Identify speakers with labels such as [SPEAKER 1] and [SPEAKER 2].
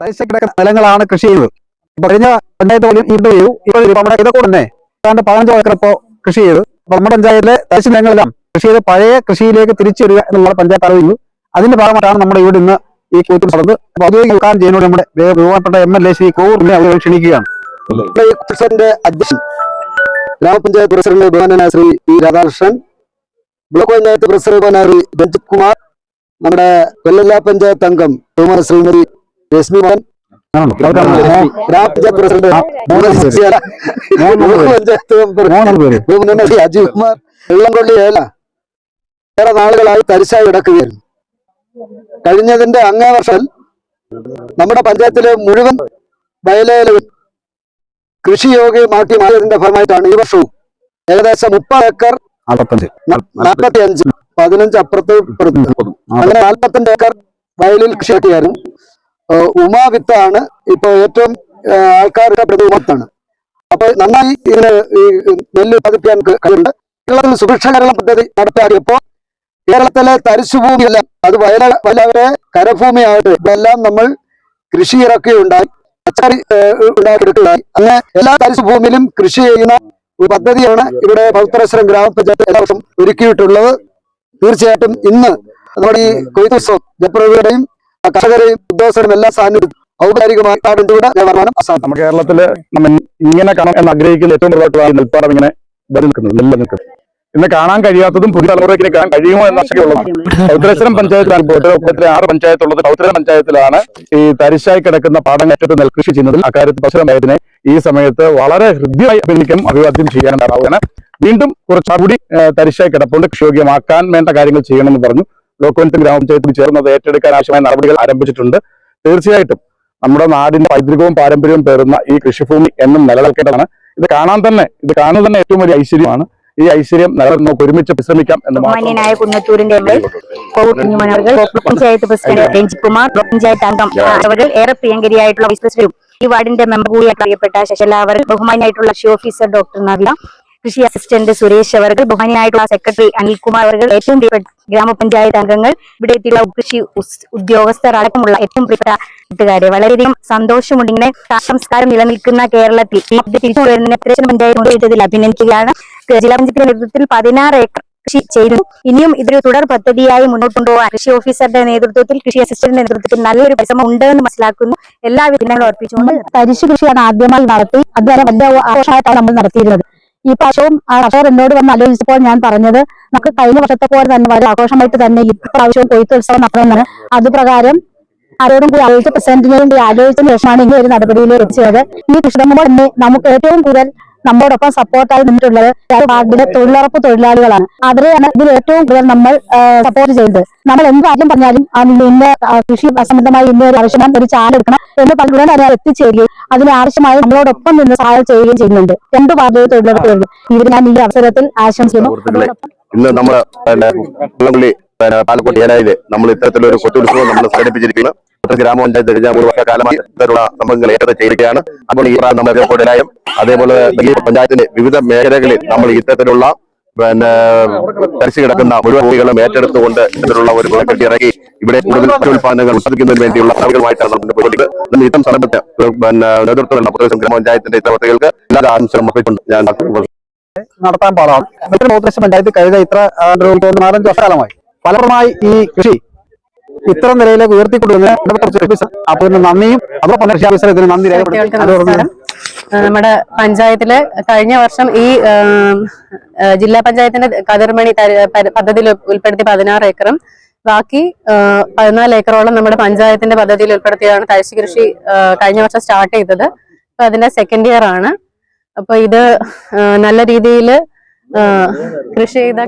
[SPEAKER 1] തരിശ് കിടക്കുന്ന നിലങ്ങളാണ് കൃഷി ചെയ്തത്. ഇപ്പൊ കഴിഞ്ഞ പഞ്ചായത്ത് പോലും ഇരുന്ന് ചെയ്തു ഇപ്പോൾ ഇപ്പൊ നമ്മുടെ ഇതൊക്കെ തന്നെ. ഏതാണ്ട് പതിനഞ്ചോ ഏക്കർ ഇപ്പോൾ കൃഷി ചെയ്തു. നമ്മുടെ പഞ്ചായത്തിലെ തരിശ് നിലങ്ങളെല്ലാം കൃഷി ചെയ്ത് പഴയ കൃഷിയിലേക്ക് തിരിച്ചു വരിക എന്നുള്ള പഞ്ചായത്ത് അറിയുന്നു അതിന്റെ ഭാഗമായിട്ടാണ് നമ്മുടെ ഇവിടെ ഇന്ന് ഈ കൂത്തിൽ നടന്നത്. അപ്പൊ ഔദ്യോഗിക ഉദ്ഘാടനം ചെയ്യുന്നതോട് നമ്മുടെ ബഹു- ബഹുമാനപ്പെട്ട എം എൽ എ ശ്രീ കോവൂറിനെ അവരെ ക്ഷണിക്കുകയാണ്.
[SPEAKER 2] അധ്യക്ഷൻ ഗ്രാമപഞ്ചായത്ത് പ്രസിഡന്റ് ബഹുമാനായ Shri P Radhakrishnan block panchayat president ബഹുമാനായ രഞ്ജിത് കുമാർ നമ്മുടെ കൊല്ലല്ല പഞ്ചായത്ത് അംഗം ബഹുമാന ശ്രീമതി മോഹൻ പ്രസിഡന്റ്. പഞ്ചായത്ത് അജീവ് കുമാർ വെള്ളംകൊള്ളി ഏല. ഏറെ നാളുകളായി തരിശായി കിടക്കുകയായിരുന്നു കഴിഞ്ഞതിന്റെ അങ്ങേ വർഷം നമ്മുടെ പഞ്ചായത്തിലെ മുഴുവൻ വയലേലും കൃഷിയോഗ്യമാക്കി മാറിയതിന്റെ ഫലമായിട്ടാണ് ഈ വർഷവും ഏകദേശം മുപ്പത് ഏക്കർ നാൽപ്പത്തി അഞ്ച് പതിനഞ്ച് അപ്പുറത്ത് ഇപ്പുറത്ത് അങ്ങനെ നാൽപ്പത്തഞ്ച് ഏക്കർ വയലിൽ കൃഷിയാക്കിയായിരുന്നു ഉമാ വിത്താണ് ഇപ്പൊ ഏറ്റവും ആൾക്കാരുടെ ഇഷ്ടപ്പെടുന്നത് ഉമത്താണ് അപ്പൊ നന്നായി ഇതിന് ഈ നെല്ല് ഉത്പാദിപ്പിക്കാൻ കഴിയുന്നുണ്ട് കേരളത്തിൽ സുഭിക്ഷ കേരളം പദ്ധതി നടപ്പിലാക്കിയപ്പോ കേരളത്തിലെ തരിശുഭൂമിയെല്ലാം അത് വയല വയലവരെ കരഭൂമിയായിട്ട് ഇതെല്ലാം നമ്മൾ കൃഷി ഇറക്കി ഉണ്ടായി പച്ചക്കറി ഉണ്ടാക്കിയെടുക്കുകയായി അങ്ങനെ എല്ലാ തരിശുഭൂമിയിലും കൃഷി ചെയ്യുന്ന ഒരു പദ്ധതിയാണ് ഇവിടെ പൗത്രശ്വരം ഗ്രാമപഞ്ചായത്ത് എല്ലാ വർഷം ഒരുക്കിയിട്ടുള്ളത്. തീർച്ചയായിട്ടും ഇന്ന് നമ്മുടെ ഈ കൊയ്ത്തുത്സവം ജനപ്രതിനിധിയുടെയും കർഷകരെയും ഉദ്യോഗസ്ഥരും എല്ലാ സാന്നിധ്യം ഔപചാരികമായി കാടിലൂടെ നിർവഹണം അസാധ്യം
[SPEAKER 3] നമ്മുടെ കേരളത്തിൽ നമ്മൾ ഇങ്ങനെ കാണാൻ എന്ന് ആഗ്രഹിക്കുന്ന ഏറ്റവും പ്രധാനപ്പെട്ട നെൽപ്പാടം ഇങ്ങനെ നിൽക്കുന്നത് നെല്ല് നിൽക്കുന്നത് ഇന്ന് കാണാൻ കഴിയാത്തതും പുതിയ തലമുറയ്ക്ക് കാണാൻ കഴിയുമോ എന്ന ആശങ്കയുള്ളതാണ് പൗത്രേശ്വരം പഞ്ചായത്തിലാണ് ഉത്തരത്തിലെ ആറ് പഞ്ചായത്തുള്ളത്. ഉത്തര പഞ്ചായത്തിലാണ് ഈ തരിശായി കിടക്കുന്ന പാടങ്ങറ്റത്ത് നെൽകൃഷി ചെയ്യുന്നതിൽ അക്കാര്യത്തിൽ പശുരമയത്തിനെ ഈ സമയത്ത് വളരെ ഹൃദ്യമായി അഭിനയിക്കും അഭിവാദ്യം ചെയ്യാനുണ്ടാവുകയാണ് വീണ്ടും കുറച്ചുകൂടി തരിശായി കിടപ്പുണ്ട്. കൃഷിയോഗ്യമാക്കാൻ വേണ്ട കാര്യങ്ങൾ ചെയ്യണമെന്ന് പറഞ്ഞു. ലോക്വൻത്ത് ഗ്രാമപഞ്ചായത്തിൽ ചേർന്നത് ഏറ്റെടുക്കാൻ ആവശ്യമായ നടപടികൾ ആരംഭിച്ചിട്ടുണ്ട്. തീർച്ചയായിട്ടും നമ്മുടെ നാടിന്റെ പൈതൃകവും പാരമ്പര്യവും പേരുന്ന ഈ കൃഷിഭൂമി എന്നും നിലനിൽക്കേണ്ടതാണ്. ഇത് കാണാൻ തന്നെ ഇത് കാണുന്നത് തന്നെ ഏറ്റവും വലിയ ഐശ്വര്യമാണ്. ഈ ഐശ്വര്യം നമുക്ക് ഒരുമിച്ച് വിശ്രമിക്കാം എന്ന്
[SPEAKER 4] മാന്യനായ പഞ്ചായത്ത് പ്രസിഡന്റ് രഞ്ജിത് കുമാർ പഞ്ചായത്ത് അംഗം അവർ ഏറെ പ്രിയങ്കരിയായിട്ടുള്ള ഈ വാർഡിന്റെ മെമ്പർ കൂടി അറിയപ്പെട്ട ശശലാവർ ബഹുമാനായിട്ടുള്ള ഷി ഓഫീസർ ഡോക്ടർ നവ്യ കൃഷി അസിസ്റ്റന്റ് സുരേഷ് അവർ ബഹുമാനിയായിട്ടുള്ള സെക്രട്ടറി അനിൽകുമാർ അവർ ഏറ്റവും ഗ്രാമപഞ്ചായത്ത് അംഗങ്ങൾ ഇവിടെ എത്തിയുള്ള കൃഷി ഉദ്യോഗസ്ഥർ അടക്കമുള്ള ഏറ്റവും പ്രിയപ്പെട്ട വളരെയധികം സന്തോഷമുണ്ട്. ഇങ്ങനെ സംസ്കാരം നിലനിൽക്കുന്ന കേരളത്തിൽ തിരിച്ചു പഞ്ചായത്ത് അഭിനന്ദിക്കുകയാണ്. ജില്ലാ പഞ്ചായത്തിന്റെ നേതൃത്വത്തിൽ പതിനാറ് ഏക്കർ കൃഷി ചെയ്തു. ഇനിയും ഇതൊരു തുടർ പദ്ധതിയായി മുന്നോട്ട് കൊണ്ടുപോകാൻ കൃഷി ഓഫീസറുടെ നേതൃത്വത്തിൽ കൃഷി അസിസ്റ്റന്റിന്റെ നേതൃത്വത്തിൽ നല്ലൊരു പരിശ്രമം ഉണ്ടെന്ന് മനസ്സിലാക്കുന്നു. എല്ലാവിധ വിധങ്ങളും അർപ്പിച്ചുകൊണ്ട്
[SPEAKER 5] തരിശു കൃഷിയാണ് ആദ്യമായി നടത്തി അതുവരെ വലിയ ആഘോഷമായിട്ടാണ് നമ്മൾ നടത്തിയിരുന്നത്. ഈ പ്രാവശ്യവും ആ കർഷകർ എന്നോട് വന്ന് ആലോചിച്ചപ്പോൾ ഞാൻ പറഞ്ഞത് നമുക്ക് കഴിഞ്ഞ വർഷത്തെ പോലെ തന്നെ വളരെ ആഘോഷമായിട്ട് തന്നെ ഈ പ്രാവശ്യവും കൊയ്ത്തുത്സവം നടത്തുന്നതാണ് അതുപ്രകാരം ആരോടും കൂടി ആലോചിച്ച് പ്രസിഡന്റിനെയും കൂടി ആലോചിച്ചതിന് ശേഷമാണ് ഈ ഒരു നടപടിയിലേക്ക് എത്തിച്ചത്. ഈ കൃഷി തന്നെ നമുക്ക് ഏറ്റവും കൂടുതൽ നമ്മോടൊപ്പം സപ്പോർട്ടായി നിന്നിട്ടുള്ളത് വാർഡിലെ തൊഴിലുറപ്പ് തൊഴിലാളികളാണ്. അവരെയാണ് ഇതിൽ ഏറ്റവും കൂടുതൽ നമ്മൾ സപ്പോർട്ട് ചെയ്യുന്നത് നമ്മൾ എന്ത് കാര്യം പറഞ്ഞാലും ഇന്ന് കൃഷി സംബന്ധമായി ഇന്ന് ഒരു ആവശ്യമാണ് ഒരു ചാൽ എടുക്കണം എന്ന് പറഞ്ഞുകൊണ്ട് അതിനെ എത്തിച്ചേരുകയും അതിന് ആവശ്യമായി നമ്മളോടൊപ്പം നിന്ന് സഹായം ചെയ്യുകയും ചെയ്യുന്നുണ്ട്. രണ്ട് വാർഡിലെ തൊഴിലുറപ്പ് ഇവർ ഞാൻ ഈ അവസരത്തിൽ ആശംസിക്കുന്നു.
[SPEAKER 6] ഇന്ന് പിന്നെ പാലക്കോട്ട് ഏനായിൽ നമ്മൾ ഇത്തരത്തിലൊരു കൊച്ചുത്സവം നമ്മൾ സംഘടിപ്പിച്ചിരിക്കുന്നു. ഇത്തരം ഗ്രാമപഞ്ചായത്ത് കഴിഞ്ഞ മൂന്ന് വർഷക്കാലമായി ഇത്തരത്തിലുള്ള സംഭവങ്ങൾ ഏറ്റെടുത്ത് ചെയ്തിരിക്കുകയാണ്. അപ്പോൾ ഈ പ്രാവശ്യം നമ്മൾ കൂടുതലായും അതേപോലെ ഈ പഞ്ചായത്തിന്റെ വിവിധ മേഖലകളിൽ നമ്മൾ ഇത്തരത്തിലുള്ള പിന്നെ തരിച്ചു കിടക്കുന്ന മുഴുവൻ ഭൂമികളും ഏറ്റെടുത്തുകൊണ്ട് ഇത്തരത്തിലുള്ള ഒരു കെട്ടി ഇറങ്ങി ഇവിടെ കൂടുതൽ ഉൽപ്പാദനങ്ങൾ ഉത്പാദിക്കുന്നതിന് വേണ്ടിയുള്ള നടപടികളുമായിട്ടാണ് പോയിക്കൊണ്ടിരിക്കുന്നത് ഇന്ന് ഇത്തരം സ്ഥലത്ത് പിന്നെ നേതൃത്വമുള്ള പ്രദേശം ഗ്രാമപഞ്ചായത്തിന്റെ പ്രവർത്തികൾക്ക് എല്ലാ ആശംസകളും അർപ്പിച്ചുകൊണ്ട് ഞാൻ
[SPEAKER 1] നടത്താൻ പാടാണ്. പഞ്ചായത്ത് കഴിഞ്ഞ ഇത്ര നാലഞ്ച് വർഷകാലമായി ഫലപ്രദമായി ഈ കൃഷി ഇത്ര നിലയിലേക്ക് ഉയർത്തിക്കൊണ്ടുവന്ന് ഇടപെട്ട ഓഫീസർ അപ്പൊ ഇതിന് നന്ദിയും അതോടൊപ്പം തന്നെ കൃഷി ഓഫീസർ ഇതിന് നന്ദി രേഖപ്പെടുത്തി.
[SPEAKER 7] നമ്മുടെ പഞ്ചായത്തിൽ കഴിഞ്ഞ വർഷം ഈ ജില്ലാ പഞ്ചായത്തിന്റെ കതിർമണി പദ്ധതിയിൽ ഉൾപ്പെടുത്തി പതിനാറ് ഏക്കറും. ബാക്കി പതിനാല് ഏക്കറോളം നമ്മുടെ പഞ്ചായത്തിന്റെ പദ്ധതിയിൽ ഉൾപ്പെടുത്തിയാണ് തഴശ്ശി കൃഷി കഴിഞ്ഞ വർഷം സ്റ്റാർട്ട് ചെയ്തത്. അപ്പൊ അതിന്റെ സെക്കൻഡ് ഇയർ ആണ്. അപ്പൊ ഇത് നല്ല രീതിയിൽ കൃഷി ചെയ്ത.